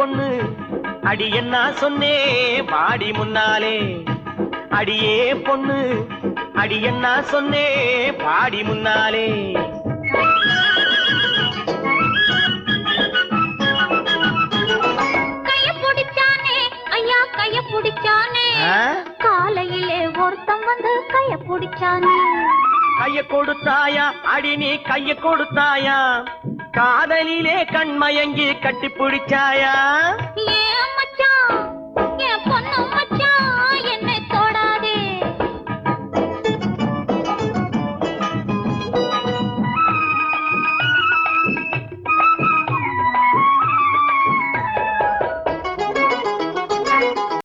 அடி என்ன சொன்னே? பாடி முன்னாலே. அடியே பொண்ணு. அடி என்ன சொன்னே? பாடி முன்னாலே. கைய பிடிச்சானே ஐயா கைய பிடிச்சானே ஆ? காலையிலே ஒருத்தன் வந்து கைய பிடிச்சானே கைய கொடுத்தாயா? அடி நீ கைய கொடுத்தாயா? காதலிலே கண்மயங்கி கட்டி பிடிச்சாயா? ஏ மச்சான்?